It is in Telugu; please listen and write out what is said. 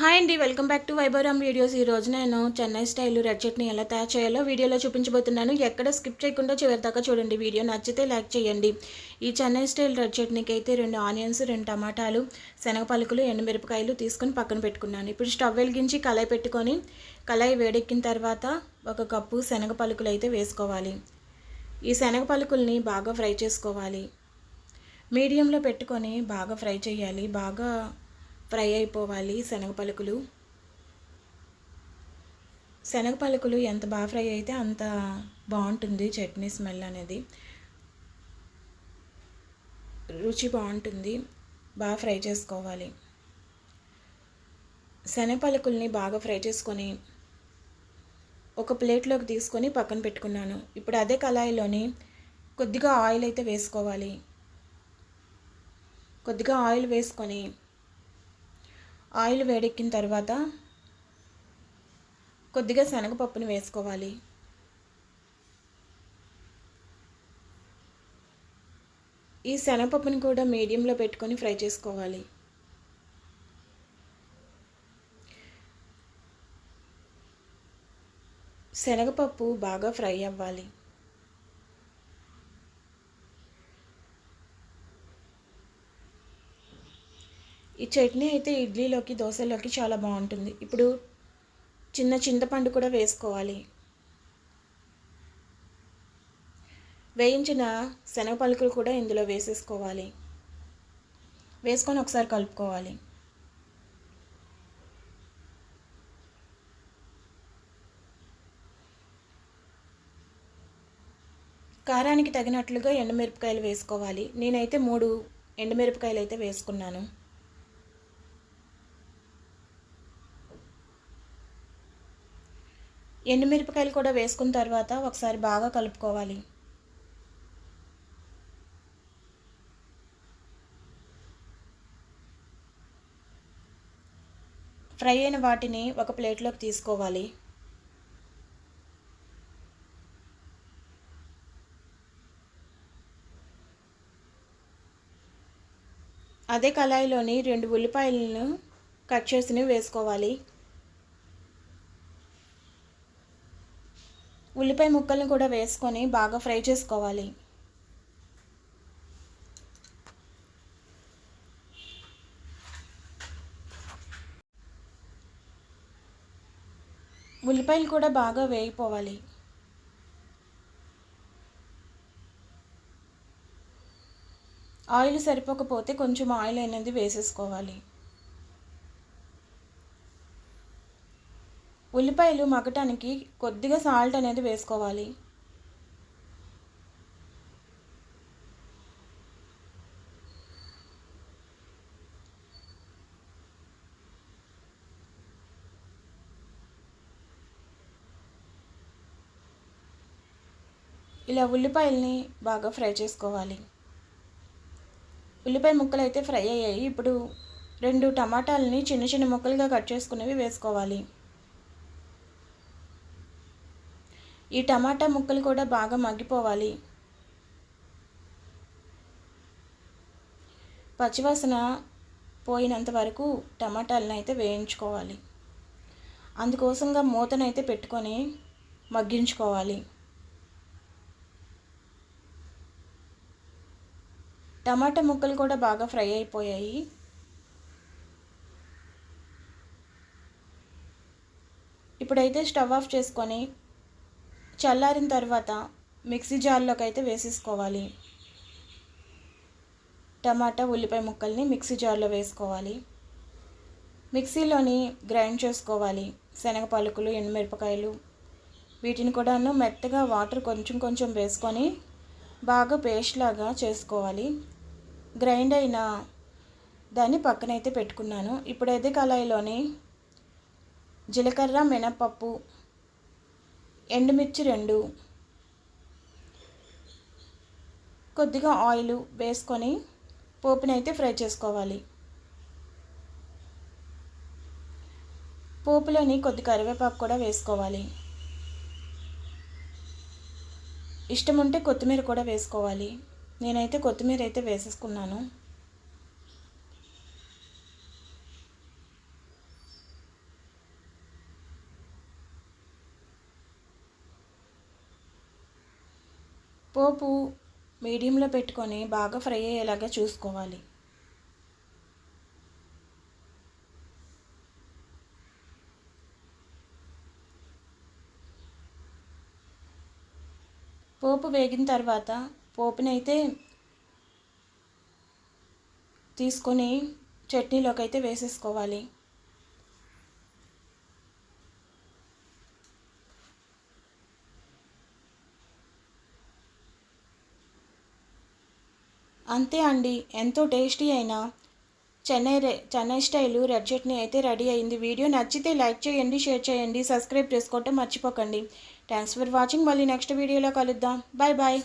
హాయ్ అండి welcome back to Vaibhavram videos. ఈ రోజు నేను చెన్నై స్టైల్ రెడ్ చట్నీ ఎలా తయారు చేయాలో వీడియోలో చూపించబోతున్నాను. ఎక్కడ స్కిప్ చేయకుండా చివరి దాకా చూడండి. వీడియో నచ్చితే లైక్ చేయండి. ఈ చెన్నై స్టైల్ రెడ్ చట్నీకి అయితే రెండు ఆనియన్స్ రెండు టమాటాలు శనగ పలుకులు ఎండుమిరపకాయలు తీసుకొని పక్కన పెట్టుకున్నాను. ఇప్పుడు స్టవ్ వెలిగించి కళాయి పెట్టుకొని కళాయి వేడెక్కిన తర్వాత ఒక కప్పు శనగ పలుకులు అయితే వేసుకోవాలి. ఈ శనగ పలుకుల్ని బాగా ఫ్రై చేసుకోవాలి. మీడియంలో పెట్టుకొని బాగా ఫ్రై చేయాలి. బాగా ఫ్రై అయిపోవాలి శనగ పలుకులు శనగ పలుకులు ఎంత బాగా ఫ్రై అయితే అంత బాగుంటుంది చట్నీ స్మెల్ అనేది. రుచి బాగుంటుంది బాగా ఫ్రై చేసుకోవాలి. శనగ పలుకుల్ని బాగా ఫ్రై చేసుకొని ఒక ప్లేట్లోకి తీసుకొని పక్కన పెట్టుకున్నాను. ఇప్పుడు అదే కళాయిలోని కొద్దిగా ఆయిల్ అయితే వేసుకోవాలి. కొద్దిగా ఆయిల్ వేసుకొని ఆయిల్ వేడెక్కిన తర్వాత కొద్దిగా శనగపప్పుని వేసుకోవాలి. ఈ శనగపప్పుని కూడా మీడియంలో పెట్టుకొని ఫ్రై చేసుకోవాలి. శనగపప్పు బాగా ఫ్రై అవ్వాలి. చట్నీ అయితే ఇడ్లీలోకి దోశలోకి చాలా బాగుంటుంది. ఇప్పుడు చిన్న చింతపండు కూడా వేసుకోవాలి. వేయించిన శనగ పలుకులు కూడా ఇందులో వేసేసుకోవాలి. వేసుకొని ఒకసారి కలుపుకోవాలి. కారానికి తగినట్లుగా ఎండుమిరపకాయలు వేసుకోవాలి. నేనైతే మూడు ఎండుమిరపకాయలు అయితే వేసుకున్నాను. ఎండుమిరపకాయలు కూడా వేసుకున్న తర్వాత ఒకసారి బాగా కలుపుకోవాలి. ఫ్రై అయిన వాటిని ఒక ప్లేట్లోకి తీసుకోవాలి. అదే కళాయిలోని రెండు ఉల్లిపాయలను కట్ చేసి వేసుకోవాలి. ఉల్లిపాయ ముక్కల్ని కూడా వేసుకొని బాగా ఫ్రై చేసుకోవాలి. ఉల్లిపాయలు కూడా బాగా వేగిపోవాలి. ఆయిల్ సరిపోకపోతే కొంచెం ఆయిల్ అనేది వేసేసుకోవాలి. ఉల్లిపాయలు మగ్గటానికి కొద్దిగా సాల్ట్ అనేది వేసుకోవాలి. ఇలా ఉల్లిపాయల్ని బాగా ఫ్రై చేసుకోవాలి. ఉల్లిపాయ ముక్కలు అయితే ఫ్రై అయ్యాయి. ఇప్పుడు రెండు టమాటాలని చిన్న చిన్న ముక్కలుగా కట్ చేసుకునేవి వేసుకోవాలి. ఈ టమాటా ముక్కలు కూడా బాగా మగ్గిపోవాలి. పచ్చివాసన పోయినంత వరకు టమాటాలను అయితే వేయించుకోవాలి. అందుకోసంగా మూతనైతే పెట్టుకొని మగ్గించుకోవాలి. టమాటా ముక్కలు కూడా బాగా ఫ్రై అయిపోయాయి. ఇప్పుడైతే స్టవ్ ఆఫ్ చేసుకొని చల్లారిన తర్వాత మిక్సీ జార్లోకి అయితే వేసేసుకోవాలి. టమాటా ఉల్లిపాయ ముక్కల్ని మిక్సీ జార్లో వేసుకోవాలి. మిక్సీలోని గ్రైండ్ చేసుకోవాలి. శనగ పలుకులు ఎండుమిరపకాయలు వీటిని కూడాను మెత్తగా వాటర్ కొంచెం కొంచెం వేసుకొని బాగా పేస్ట్ లాగా చేసుకోవాలి. గ్రైండ్ అయిన దాన్ని పక్కనైతే పెట్టుకున్నాను. ఇప్పుడు అదే కళాయిలోని జీలకర్ర మినపప్పు ఎండుమిర్చి రెండు. కొద్దిగా ఆయిల్ వేసుకొని పోపుని అయితే ఫ్రై చేసుకోవాలి. పోపులోని కొద్ది కరివేపాకు కూడా వేసుకోవాలి. ఇష్టం ఉంటే కొత్తిమీర కూడా వేసుకోవాలి. నేనైతే కొత్తిమీర అయితే వేసేసుకున్నాను. పోపు మీడియంలో పెట్టుకొని బాగా ఫ్రై అయ్యేలాగా చూసుకోవాలి. పోపు వేగిన తర్వాత పోపునైతే తీసుకొని చట్నీలోకి అయితే వేసేసుకోవాలి. అంతే అండి. ఎంతో టేస్టీ అయిన చెన్నై రె చెన్నై స్టైలు రెడ్ చట్నీ అయితే రెడీ అయింది. వీడియో నచ్చితే లైక్ చేయండి షేర్ చేయండి సబ్స్క్రైబ్ చేసుకోవటం మర్చిపోకండి. థ్యాంక్స్ ఫర్ వాచింగ్ మళ్ళీ నెక్స్ట్ వీడియోలో కలుద్దాం. Bye bye